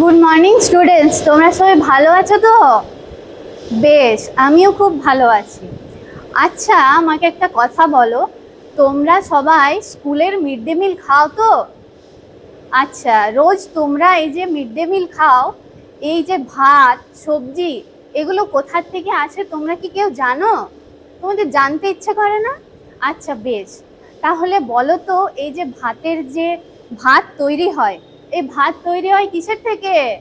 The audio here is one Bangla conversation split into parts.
গুড মর্নিং স্টুডেন্টস তোমরা সবাই ভালো আছো তো? বেশ, আমিও খুব ভালো আছি। আচ্ছা আমাকে একটা কথা বলো। তোমরা সবাই স্কুলের মিড ডে মিল খাও তো? আচ্ছা রোজ তোমরা এই যে মিড ডে মিল খাও, এই যে ভাত, সবজি, এগুলো কোথার থেকে আসে তোমরা কি কেউ জানো? তোমাদের জানতে ইচ্ছে করে না? আচ্ছা বেশ। তাহলে বলো তো, এই যে ভাতের যে ভাত তৈরি হয় এই ভাত তৈরি হয় কিসের থেকে?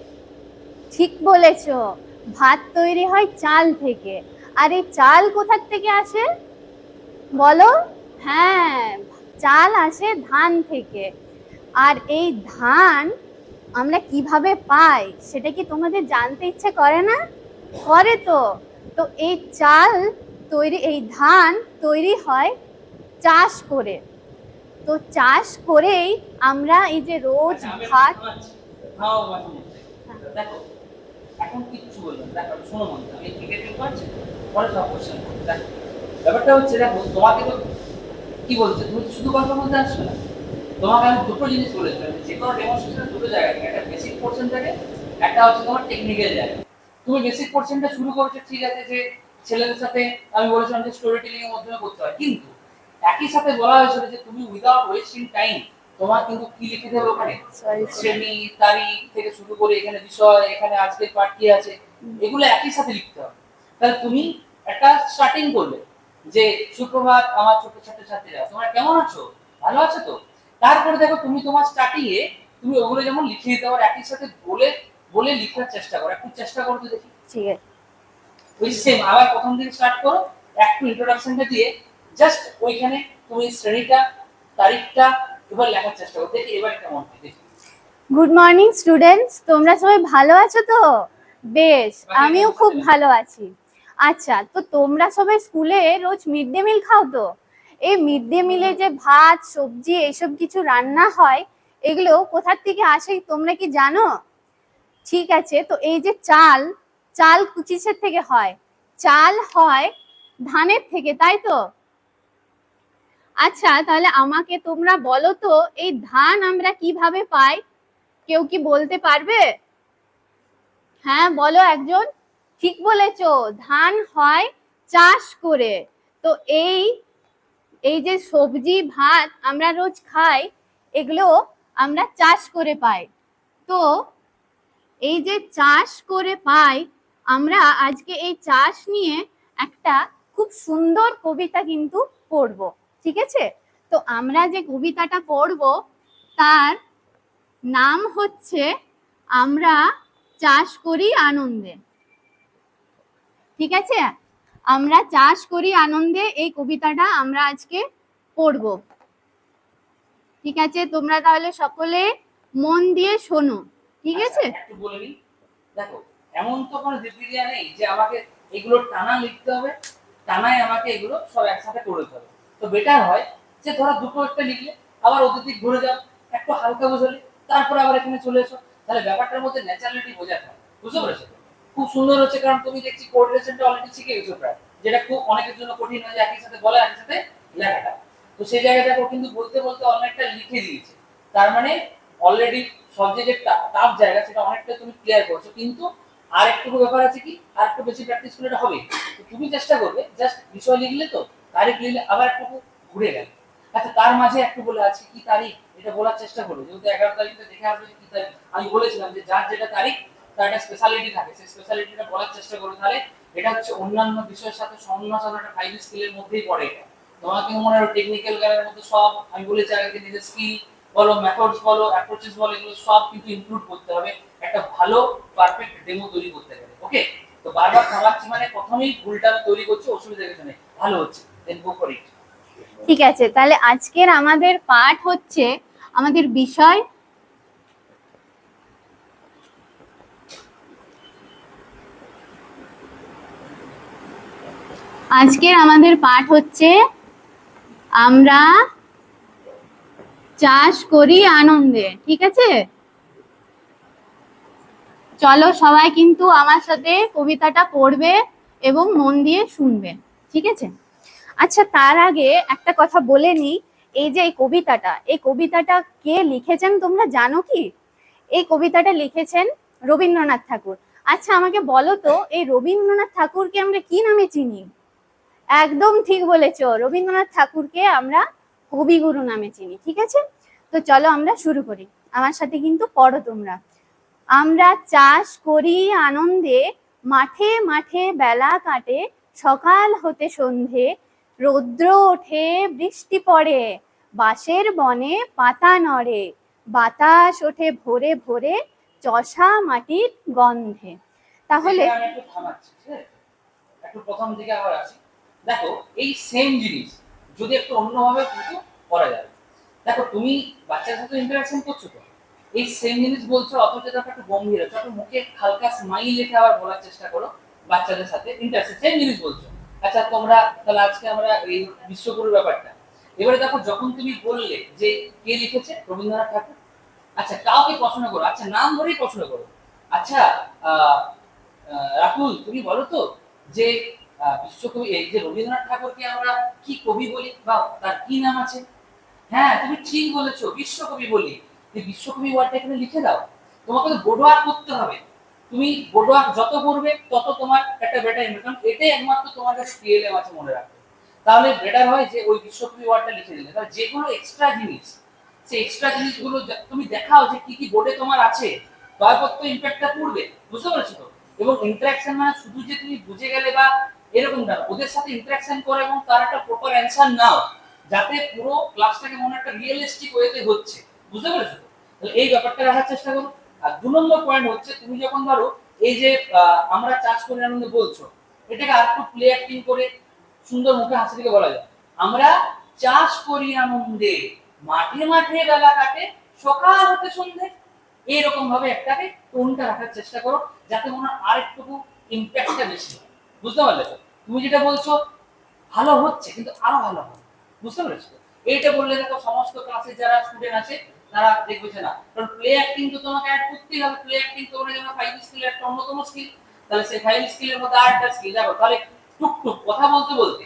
ঠিক বলেছ, ভাত তৈরি হয় চাল থেকে। আর এই চাল কোথার থেকে আসে? বলো। হ্যাঁ চাল আসে ধান থেকে। আর এই ধান আমরা কীভাবে পাই সেটা কি তোমাদের জানতে ইচ্ছে করে না? করে তো। তো এই চাল তৈরি, এই ধান তৈরি হয় চাষ করে। তো চাষ করেই আমরা এই যে রোজ আচ্ছা, ভাত। দেখো, এখন কিচ্ছু দেখো শোনো মন আমি ক্রিকেট করছি পরে সব কোশ্চেন দেখো ব্যাপারটা হচ্ছে দেখো তোমাকে তো কি বলছে? তুমি শুধু মধ্যে আসছো না। তোমাকে আমি দুটো জিনিস বলেছিলাম যে কোনো ডেমনস্ট্রেশন দুটো জায়গা থাকে। একটা বেসিক পোর্শন থাকে একটা হচ্ছে তোমার টেকনিক্যাল জায়গা তুমি বেসিক পোর্শনটা শুরু করেছ ঠিক আছে যে ছেলেদের সাথে আমি বলেছিলাম যে স্টোরি টেলিং এর মাধ্যমে করতে হয়। কিন্তু একই সাথে বলা হয়েছিল যে তুমি উইদাউট ওয়েস্টিং টাইম তোমার কিন্তু কি লিখে দেবে ওখানে. শ্রেণি তারিখ থেকে শুরু করে এখানে বিষয় এখানে আজকের পাঠ কি আছে এগুলো একই সাথে লিখতে হবে। তাহলে তুমি একটা স্টার্টিং করলে যে সুপ্রভাত আমার ছোট ছোট ছাত্রীরা তোমরা কেমন আছো? ভালো আছো তো? তারপরে দেখো তুমি তোমার স্টার্টিং এ তুমি ওগুলো যেমন লিখে দিতে পারো একই সাথে বলে বলে লিখার চেষ্টা করো। একটু চেষ্টা করো তো দেখি। ঠিক আছে। ওই সেম আবার প্রথম থেকে স্টার্ট করো একটু ইন্ট্রোডাকশনটা দিয়ে জাস্ট ওইখানে তুমি শ্রেণীটা তারিখটা এবার লেখার চেষ্টা করো দেখি এবার কেমন হয় দেখি। গুড মর্নিং স্টুডেন্টস তোমরা সবাই ভালো আছো তো? বেশ আমিও খুব ভালো। আছি। আচ্ছা তো তোমরা সবাই স্কুলে রোজ মিড ডে মিল খাও তো? এই মিড ডে মিলে যে ভাত সবজি এইসব কিছু রান্না হয় এগুলো কোথার থেকে আসে তোমরা কি জানো? ঠিক আছে তো এই যে চাল চাল কিসের থেকে হয়। চাল হয় ধানের থেকে তাই তো? আচ্ছা তাহলে আমাকে তোমরা বলো তো, এই ধান আমরা কীভাবে পাই? কেউ কি বলতে পারবে? হ্যাঁ বলো একজন। ঠিক বলেছ, ধান হয় চাষ করে। তো এই এই যে সবজি, ভাত আমরা রোজ খাই, এগুলো আমরা চাষ করে পাই। তো এই যে চাষ করে পাই, আমরা আজকে এই চাষ নিয়ে একটা খুব সুন্দর কবিতা কিন্তু পড়ব। ঠিক আছে? তো আমরা যে কবিতাটা পড়ব তার নাম হচ্ছে আমরা চাষ করি আনন্দে। ঠিক আছে? আমরা চাষ করি আনন্দে এই কবিতাটা আমরা আজকে পড়ব। ঠিক আছে? তোমরা তাহলে সকলে মন দিয়ে শোনো। ঠিক আছে? আচ্ছা, নিই দেখো এমন তো কোনো নেই যে আমাকে এগুলো টানা লিখতে হবে টানায় আমাকে এগুলো সব একসাথে করে দিতে হবে। তো বেটার হয় যে ধরো দুটো একটা লিখলে, আবার দিক ঘুরে যাও, একটু হালকা বোঝালে তারপর আবার এখানে চলে এসো। তাহলে ব্যাপারটার মধ্যে ন্যাচারালিটি বোঝা যায় বুঝতে পেরেছ? খুব সুন্দর হচ্ছে কারণ তুমি দেখছি কোঅর্ডিনেশনটা অলরেডি শিখে গেছো প্রায়, যেটা খুব অনেকের জন্য কঠিন হয় যে একই সাথে বলা, একই সাথে লেখাটা। তো সেই জায়গাটাকে কিন্তু বলতে বলতে অনেকটা লিখে দিয়েছে। তার মানে অলরেডি সব টাফ জায়গা, সেটা অনেকটা তুমি ক্লিয়ার করছ। কিন্তু আর একটু ব্যাপার আছে কি আর একটু বেশি প্র্যাকটিস করলে হবে তুমি চেষ্টা করবে জাস্ট বিষয় লিখলে তো তারিখ লিখলে আবার একটু ঘুরে গেল। আচ্ছা তার মাঝে একটু বলে আছে, কি তারিখ? এটা বলার চেষ্টা করবে যেহেতু এগারো তারিখে দেখে আসবে কি তারিখ। আমি বলেছিলাম যে যার যেটা তারিখ, তার একটা স্পেশালিটি থাকে। সেই স্পেশালিটিটা বলার চেষ্টা করবে তাহলে। এটা হচ্ছে অন্যান্য বিষয়ের সাথে সমন্বয় একটা ফাইভ স্কিলের মধ্যেই পড়ে এটা। তোমাকে মনে হয় টেকনিক্যাল জ্ঞানের মধ্যে সব, আমি বলেছি আগে নিজের স্কিল বলো মেথডস বলো অ্যাপ্রোচেস বলো, এগুলো সব কিন্তু ইনক্লুড করতে হবে। একটা ভালো পারফেক্ট ডেমো তৈরি করতে গেলে। ওকে তো বারবার থামাচ্ছি মানে প্রথমেই ভুলটা তৈরি করছি, অসুবিধা কিছু নেই। ভালো হচ্ছে। ঠিক আছে, তাহলে আজকের আমাদের পাঠ হচ্ছে আমাদের বিষয় আজকের আমাদের পাঠ হচ্ছে আমরা চাষ করি আনন্দে, ঠিক আছে? চলো সবাই কিন্তু আমার সাথে কবিতাটা পড়বে এবং মন দিয়ে শুনবে, ঠিক আছে? আচ্ছা তার আগে একটা কথা বলে নিই। এই যে এই কবিতাটা এই কবিতাটা কে লিখেছেন তোমরা জানো কি? এই কবিতাটা লিখেছেন রবীন্দ্রনাথ ঠাকুর। আচ্ছা আমাকে বলো তো, এই রবীন্দ্রনাথ ঠাকুরকে আমরা কি নামে চিনি? একদম ঠিক বলেছ, রবীন্দ্রনাথ ঠাকুরকে আমরা কবিগুরু নামে চিনি, ঠিক আছে? তো চলো আমরা শুরু করি। আমার সাথে কিন্তু পড়ো তোমরা। আমরা চাষ করি আনন্দে, মাঠে মাঠে বেলা কাটে, সকাল হতে সন্ধে রৌদ্র ওঠে, বৃষ্টি পড়ে, বাঁশের বনে পাতা নড়ে, বাতাস ওঠে ভোরে ভোরে চষা মাটির গন্ধে। তাহলে একটু প্রথম আবার দেখো, এই সেম জিনিস, যদি একটু অন্যভাবে করা যাবে দেখো, তুমি বাচ্চার সাথে ইন্টারাকশন করছ তো এই সেম জিনিস বলছো, অথচ দেখো একটু গম্ভীর, একটু মুখে হালকা স্মাইল আবার বলার চেষ্টা করো, বাচ্চাদের সাথে ইন্টারাকশন সেম জিনিস বলছো। আচ্ছা তোমরা তাহলে আজকে আমরা এই বিশ্বগুরুর ব্যাপারটা। এবারে দেখো, যখন তুমি বললে যে কে লিখেছে? রবীন্দ্রনাথ ঠাকুর? আচ্ছা কাউকে পছন্দ করো। আচ্ছা নাম ধরেই পছন্দ করো। আচ্ছা রাহুল, তুমি বলো তো যে বিশ্বকবি, এই যে রবীন্দ্রনাথ ঠাকুরকে আমরা কি কবি বলি বা তার কি নাম আছে? হ্যাঁ তুমি ঠিক বলেছ, বিশ্বকবি বলি। বিশ্বকবি ওয়ার্ডটা এখানে লিখে দাও। তোমাকে তো বোর্ডওয়ার্ক করতে হবে। তুমি বোর্ডওয়ার্ক যত করবে, তত তোমার একটা বেটার ইনকাম এটাই একমাত্র তোমার কাছে পিএলএম আছে মনে রাখবে। তাহলে বেটার হয় যে ওই বিশ্বকবি ওয়ার্ডটা লিখে দিলে তাহলে যেগুলো এক্সট্রা জিনিস, সেই এক্সট্রা জিনিসগুলো তুমি দেখাও যে কি কি বোর্ডে তোমার আছে দয়াপত্র তো ইম্প্যাক্টটা পড়বে, বুঝতে পারছ তো? এবং ইন্টারাকশন মানে শুধু যে তুমি বুঝে গেলে বা এরকম না, ওদের সাথে ইন্টারাকশন করো এবং তার একটা প্রপার অ্যান্সার নাও, যাতে পুরো ক্লাসটাকে মনে একটা রিয়েলিস্টিক ওয়েতে হচ্ছে। বুঝতে পেরেছ? এই ব্যাপারটা রাখার চেষ্টা করো। আর দু নম্বর পয়েন্ট হচ্ছে তুমি যখন ধরো এই যে আমরা চাষ করে আনন্দে বলছো, এটাকে আর একটু প্লে অ্যাক্টিং করে সুন্দর মুখে হাসি থেকে বলা যায়। আমরা চাষ করি আনন্দে মাঠে মাঠে বেলা কাটে, সকাল হতে সন্ধে। এরকম ভাবে একটাকে টোনটা রাখার চেষ্টা করো, যাতে মনে হয় আরেকটুকু ইম্প্যাক্টটা বেশি হয়। বুঝতে পারলে তো? তুমি যেটা বলছো, ভালো হচ্ছে, কিন্তু আরও ভালো হবে। বুঝতে পেরেছ? এইটা বললে দেখো, সমস্ত ক্লাসে যারা স্টুডেন্ট আছে তারা দেখবে না। কারণ প্লে অ্যাক্টিং তো তোমাকে অ্যাড করতেই হবে। প্লে অ্যাক্টিং তোমরা যেন ফাইভ স্কিলের একটা অন্যতম স্কিল তাহলে সেই ফাইভ স্কিলের মধ্যে আরেকটা স্কিল দেখো, তাহলে টুকটুক কথা বলতে বলতে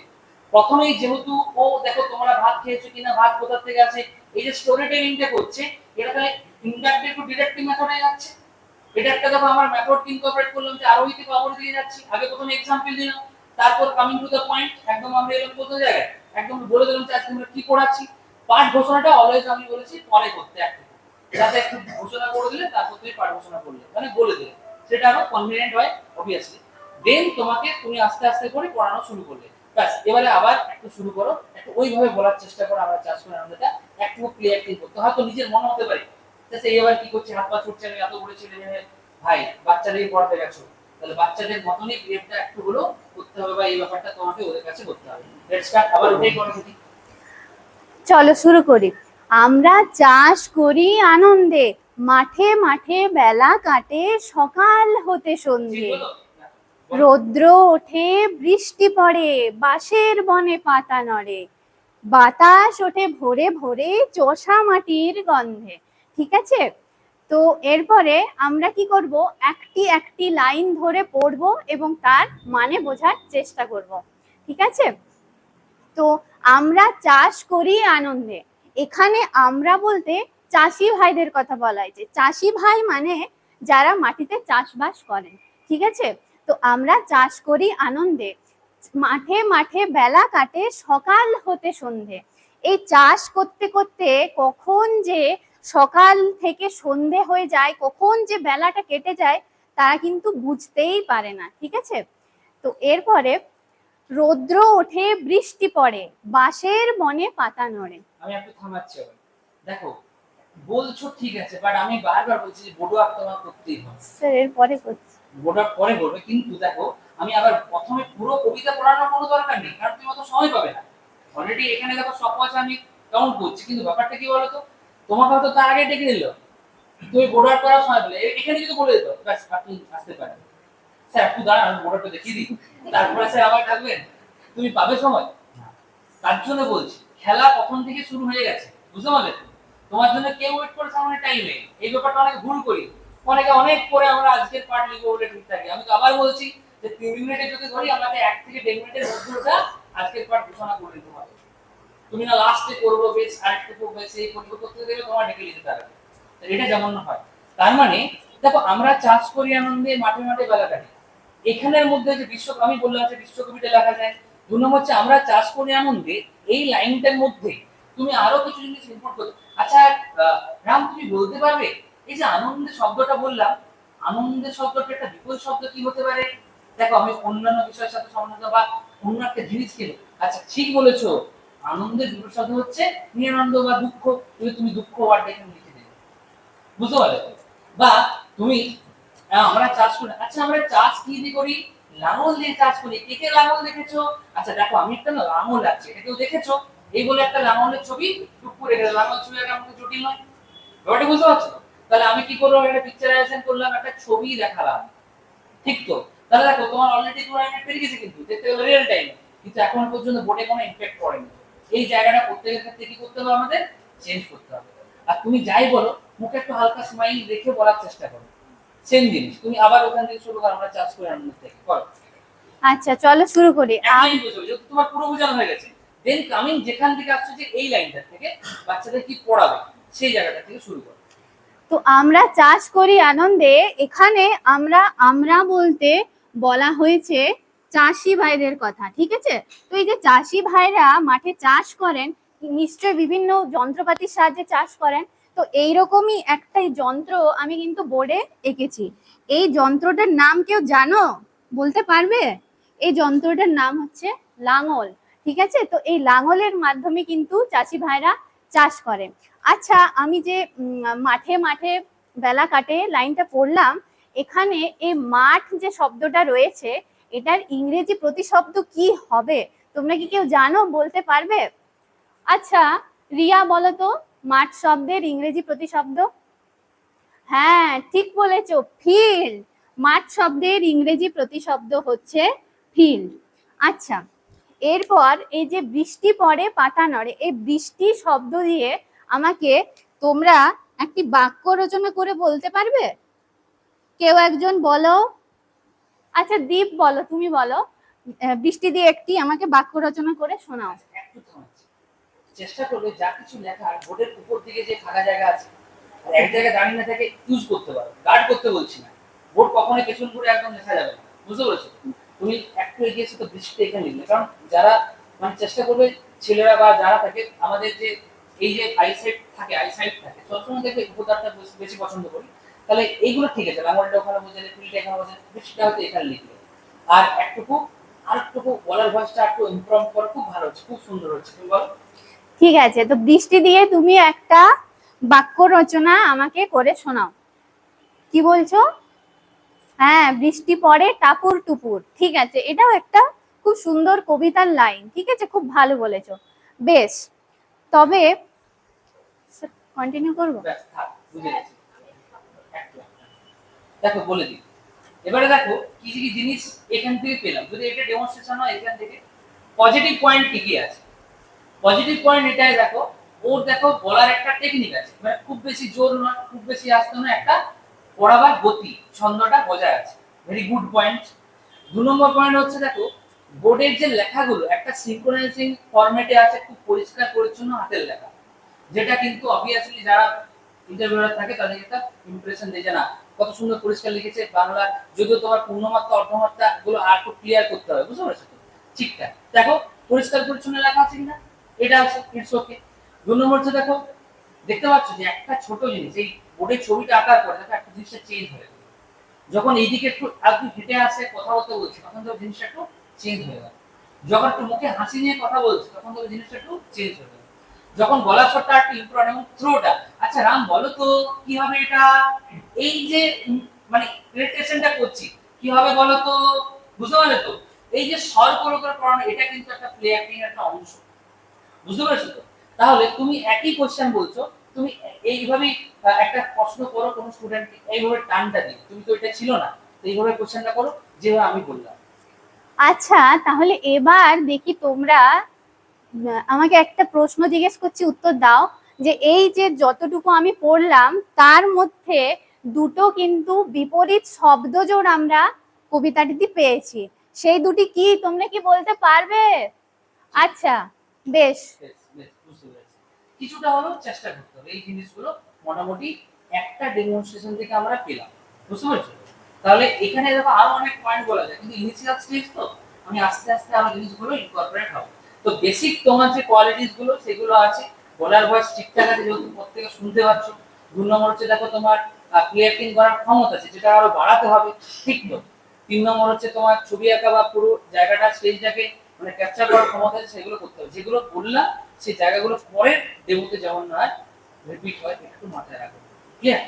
প্রথমেই যেহেতু ও দেখো তোমরা ভাত খেয়েছো কিনা, ভাত কোথা থেকে আছে, এই যে স্টোরি টেলিংটা করছে, এটা তাহলে ইন্ডাক্টিভ টু ডিডাক্টিভ মেথডে যাচ্ছে। এটা একটা দেখো, আমার মেথড ইনকর্পোরেট করলাম যে আরোহী থেকে অবরোহী দিকে যাচ্ছি। আগে প্রথমে এক্সাম্পল দিলাম, তারপর কামিং টু দ্য পয়েন্ট একদম আমরা এলাম কোথাও জায়গায়। একদম বলে দিলাম যে আজকে আমরা কি পড়াচ্ছি। পাঠ ঘোষণাটা অলওয়েজ আমি বলেছি, পরে করতে একটু যাতে একটু ঘোষণা করে দিলে, তারপর তুমি পাঠ ঘোষণা করলে। মানে বলে দিলে। সেটা আরও কনভিনিয়েন্ট হয় অবভিয়াসলি দেন তোমাকে তুমি আস্তে আস্তে করে পড়ানো শুরু করলে। ব্যাস, এবারে আবার একটু শুরু করো। একটু ওইভাবে বলার চেষ্টা করো চাষ করে একটু ক্লিয়ার করতে। হয়তো নিজের মনে হতে পারে। যে সে এবার কি করছে, হাত পা ছুটছে, আমি এত বড় ছেলে ভাই, বাচ্চাদের পড়াতে গেছো। তাহলে বাচ্চাদের মতনই বিহেভটা একটু হলেও করতে হবে বা এই ব্যাপারটা তোমাকে ওদের কাছে করতে হবে। লেটস স্টার্ট আবার ওটাই করো চলো শুরু করি। আমরা চাষ করি আনন্দে, মাঠে মাঠে বেলা কাটে, সকাল হতে সন্ধে। রৌদ্র ওঠে, বৃষ্টি পড়ে, বাঁশের বনে পাতা নড়ে। বাতাস ওঠে ভোরে ভোরে, চষা মাটির গন্ধে। ঠিক আছে? তো এরপরে আমরা কি করব? একটি একটি লাইন ধরে পড়ব এবং তার মানে বোঝার চেষ্টা করব। ঠিক আছে? তো আমরা চাষ করি আনন্দে। এখানে আমরা বলতে চাষি ভাইদের কথা বলা হয়েছে চাষি ভাই মানে যারা মাটিতে চাষবাস করেন, ঠিক আছে? তো আমরা চাষ করি আনন্দে। মাঠে মাঠে বেলা কাটে, সকাল হতে সন্ধে। এই চাষ করতে করতে কখন যে সকাল থেকে সন্ধে হয়ে যায়, কখন যে বেলাটা কেটে যায়, তারা কিন্তু বুঝতেই পারে না, ঠিক আছে? তো এরপরে রৌদ্র ওঠে বৃষ্টি পড়ে বাঁশের বনে পাতা নড়ে। আমি একটু থামাচ্ছি আবার। দেখো বলছো ঠিক আছে বাট আমি বারবার বলছি যে বোর্ড ওয়ার্ক তোমার করতেই হবে। স্যার এরপরে করছি। বোর্ড ওয়ার্ক পরে করবে কিন্তু দেখো আমি আবার প্রথমে পুরো কবিতা পড়ানোর কোনো দরকার নেই কারণ তুমি অত সময় পাবে না। অলরেডি এখানে দেখো সব কথা আমি কাউন্ট করছি কিন্তু ব্যাপারটা কি বলো বলতো? তোমাকে হয়তো তার আগে ডেকে দিল তুমি বোর্ড ওয়ার্ক করার সময় পেলে এখানে যদি বলে দিত ব্যাস আপনি আসতে পারেন একটু দাঁড়ান ওয়ার্কটা দেখিয়ে দিই। তারপরে স্যার আবার থাকবেন তুমি পাবে সময়? তার জন্য বলছি, খেলা কখন থেকে শুরু হয়ে গেছে? বুঝতে পারলে তোমার জন্য কেউ ওয়েট করে টাইম নেই এই ব্যাপারটা অনেক ভুল করি। অনেকে অনেক পরে আমরা আজকের পার্ট লিখব বলে ঠিক থাকে। আমি তো আবার বলছি যে, তিন যদি ধরি, আমাকে এক থেকে দেড় মিনিটের মধ্যে আজকের পার্ট ঘোষণা করে দিতে হবে। তুমি না লাস্টে করব, বেশ আরেকটু বেশ এই করব, করতে গেলে তোমার ডেকে নিতে পারবে। এটা যেমন না হয়। তার মানে দেখো, আমরা চাষ করি আনন্দে, মাঠে মাঠে বেলা কাটি। এখানের মধ্যে যে বিশ্ব আমি বললাম যে বিশ্বকবিটা লেখা যায়। দু নম্বর হচ্ছে, আমরা চাষ করি আনন্দে এই লাইনটার মধ্যে তুমি আরও কিছু জিনিস ইনপুট করতে আচ্ছা রাম, তুমি বলতে পারবে? এই যে আনন্দের শব্দটা বললাম, আনন্দের শব্দটা একটা বিপরীত শব্দ কি হতে পারে? দেখো, আমি অন্যান্য বিষয়ের সাথে সম্বন্ধ বা অন্য একটা জিনিস কিনে আচ্ছা ঠিক বলেছ, আনন্দের বিপরীত শব্দ হচ্ছে নিরানন্দ বা দুঃখ। তুমি দুঃখ ওয়ার্ডটা এখানে লিখে দেবে। বুঝতে পারলে? বা তুমি আমরা চাষ করি। আচ্ছা আমরা চাষ কি দিয়ে করি? লাঙল দিয়ে চাষ করি। কে কে লাঙল দেখেছ? আচ্ছা দেখো, আমি একটা না লাঙল আছে এটা কেউ দেখেছ? এই বলে একটা লাঙলের ছবি, টুক করে গেলে লাঙল ছবি একটা আমাকে জটিল নয়। ব্যাপারটা বুঝতে পারছ? তাহলে আমি কি করলাম? একটা পিকচারাইজেশন করলাম, একটা ছবি দেখালাম। ঠিক তো? তাহলে দেখো, তোমার অলরেডি তোমার একটা পেরে গেছে কিন্তু, দেখতে গেলে রিয়েল টাইম কিন্তু এখন পর্যন্ত বোর্ডে কোনো ইমপ্যাক্ট পড়েনি। এই জায়গাটা প্রত্যেকের ক্ষেত্রে কি করতে হবে আমাদের? চেঞ্জ করতে হবে। আর তুমি যাই বলো, মুখে একটু হালকা স্মাইল রেখে বলার চেষ্টা করো। সেম জিনিস। তুমি আবার ওখান থেকে শুরু করো আমরা চাষ করে আনন্দ থেকে করো আচ্ছা চলো শুরু করি। লাইন বুঝো তোমার পুরো বোঝানো হয়ে গেছে। দেন কামিং যেখান থেকে আসছে যে এই লাইনটা থেকে বাচ্চাদের কি পড়াবে সেই জায়গাটা থেকে শুরু করো। তো আমরা চাষ করি আনন্দে এখানে আমরা আমরা বলতে বলা হয়েছে চাষি ভাইদের কথা ঠিক আছে? তো এই যে চাষি ভাইরা মাঠে চাষ করেন নিশ্চয়ই বিভিন্ন যন্ত্রপাতির সাহায্যে চাষ করেন তো এইরকমই একটা যন্ত্র আমি কিন্তু বোর্ডে এঁকেছি। এই যন্ত্রটার নাম কেউ জানো? বলতে পারবে? এই যন্ত্রটার নাম হচ্ছে লাঙল, ঠিক আছে? তো এই লাঙলের মাধ্যমে কিন্তু চাষি ভাইরা চাষ করে। আচ্ছা আমি যে মাঠে মাঠে বেলা কাটে লাইনটা পড়লাম, এখানে এই মাঠ যে শব্দটা রয়েছে, এটার ইংরেজি প্রতিশব্দ কি হবে? তোমরা কি কেউ জানো? বলতে পারবে? আচ্ছা রিয়া বলো তো। মাঠ শব্দের ইংরেজি প্রতিশব্দ? হ্যাঁ ঠিক বলেছ ফিল্ড মাঠ শব্দের ইংরেজি প্রতিশব্দ হচ্ছে ফিল্ড আচ্ছা এরপর এই যে বৃষ্টি পড়ে পাতা নড়ে এই বৃষ্টি শব্দ দিয়ে আমাকে তোমরা একটি বাক্য রচনা করে বলতে পারবে? কেউ একজন বলো? আচ্ছা দীপ বলো, তুমি বলো। বৃষ্টি দিয়ে একটি আমাকে বাক্য রচনা করে শোনাও। চেষ্টা করবে যা কিছু লেখার বোর্ডের উপর দিকে যে ফাঁকা জায়গা আছে এক জায়গায় দাঁড়িয়ে না থেকে ইউজ করতে পারো গার্ড করতে বলছি না। বোর্ড কখনোই পেছন করে একদম লেখা যাবে না, বুঝতে পেরেছ? তুমি একটু এগিয়ে এসে তো বৃষ্টি এখানে লিখলে কারণ যারা মানে চেষ্টা করবে ছেলেরা বা যারা থাকে, আমাদের যে এই যে আইসাইট থাকে আইসাইট থাকে, সবসময় দেখবে উপদারটা বেশি- পছন্দ করি। তাহলে এইগুলো ঠিক আছে লাঙ্গলটা ওখানে বোঝালে ফিল্ডটা এখানে বোঝালে বৃষ্টিটা হয়তো এখানে লিখলে আর একটুকু আর একটুকু বলার ভয়েসটা একটু ইমপ্রুভ করে, খুব ভালো হচ্ছে, খুব সুন্দর হচ্ছে, তুমি বলো। ঠিক আছে, তো বৃষ্টি দিয়ে তুমি একটা বাক্য রচনা আমাকে করে শোনাও। কি বলছো? হ্যাঁ বৃষ্টি পড়ে টাপুর টুপুর। ঠিক আছে, এটাও একটা খুব সুন্দর কবিতার লাইন। ঠিক আছে, খুব ভালো বলেছ। বেশ, তবে কন্টিনিউ করব। দেখো, বলে দিই। এবারে দেখো কি কি জিনিস এখান থেকে পেলাম। যদি এটা ডেমনস্ট্রেশন হয়, এখান থেকে। পজিটিভ পয়েন্ট কি কি আছে। পজিটিভ পয়েন্ট এটাই দেখো, ওর দেখো বলার একটা টেকনিক আছে। মানে খুব বেশি জোর নয়, খুব বেশি আসতে নয়, একটা পড়াবার গতি, ছন্দটা বজায় আছে। ভেরি গুড পয়েন্ট দু নম্বর পয়েন্ট হচ্ছে দেখো বোর্ডের যে লেখাগুলো, একটা সিনক্রোনাইজিং ফরম্যাটে আছে, খুব পরিষ্কার পরিচ্ছন্ন হাতের লেখা। যেটা কিন্তু অবভিয়াসলি যারা ইন্টারভিউয়ার থাকে, তাদেরকে একটা ইমপ্রেশন দেয় না, কত সুন্দর পরিষ্কার লিখেছে বাংলা, যদিও তোমার পূর্ণমাত্রা অর্ধমাত্রা গুলো আর একটু ক্লিয়ার করতে হবে। বুঝতে পারছ ঠিকঠাক দেখো, পরিষ্কার পরিচ্ছন্ন লেখা আছে কিনা? এটা আছে ইটস ওকে দু নম্বর হচ্ছে দেখো, দেখতে পাচ্ছ যে একটা ছোট জিনিস, এই বোর্ডের ছবিটা আঁকার পরে দেখো একটা জিনিসটা চেঞ্জ হয়ে গেল। যখন এইদিকে একটু একটু হেঁটে আসে, কথা বলতে বলছে, তখন তো জিনিসটা একটু চেঞ্জ হয়ে গেল। যখন একটু মুখে হাসি নিয়ে কথা বলছে, তখন তো জিনিসটা একটু চেঞ্জ হয়ে গেল। যখন গলার স্বরটা একটু ইম্প্রুভ এবং থ্রোটা আচ্ছা রাম বলো তো, কি হবে এটা? এই যে মানে রিলেটেশনটা করছি, কি হবে বলো তো? বুঝতে পারলে তো? এই যে স্বর করে করে পড়ানো এটা কিন্তু একটা প্লে অ্যাক্টিং একটা অংশ। বুঝতে পারছ তো? তাহলে তুমি একই কোশ্চেন বলছো, তুমি এইভাবেই একটা প্রশ্ন করো কোনো স্টুডেন্ট এইভাবে টানটা দিও তুমি তো এটা ছিল না, তো এইভাবে কোশ্চেনটা করো, যেভাবে আমি বললাম। আচ্ছা তাহলে এবার দেখি তোমরা আমাকে একটা প্রশ্ন জিজ্ঞেস করছি, উত্তর দাও, যে এই যে যতটুকু আমি পড়লাম, তার মধ্যে দুটো কিন্তু বিপরীত শব্দ শব্দজোড় আমরা কবিতাটিতে পেয়েছি। সেই দুটি কি তোমরা কি বলতে পারবে? আচ্ছা বেশ। কিছুটা হলেও চেষ্টা করতে হবে। এই জিনিসগুলো মোটামুটি একটা ডেমনস্ট্রেশন থেকে আমরা পেলাম। বুঝতে পারছ? তাহলে এখানে দেখো আরও অনেক পয়েন্ট বলা যায়। কিন্তু ইনিশিয়াল স্টেজ তো, আমি আস্তে আস্তে আরও জিনিসগুলো ইনকর্পোরেট হবে। তো বেসিক তোমার যে কোয়ালিটিসগুলো, সেগুলো আছে। বলার ভয়েস ঠিকঠাক আছে যেহেতু প্রত্যেকে শুনতে পাচ্ছ দু নম্বর হচ্ছে দেখো তোমার ক্রিয়েটিং করার ক্ষমতা আছে, যেটা আরও বাড়াতে হবে। ঠিক তো? তিন নম্বর হচ্ছে তোমার ছবি আঁকা বা পুরো জায়গাটা স্টেজটাকে মানে ক্যাপচার করার ক্ষমতা আছে, সেগুলো করতে হবে। যেগুলো বললাম সেই জায়গাগুলো পরে ডেমোতে যেমন হয় রিপিট হয় একটু মাথায় রাখো। ক্লিয়ার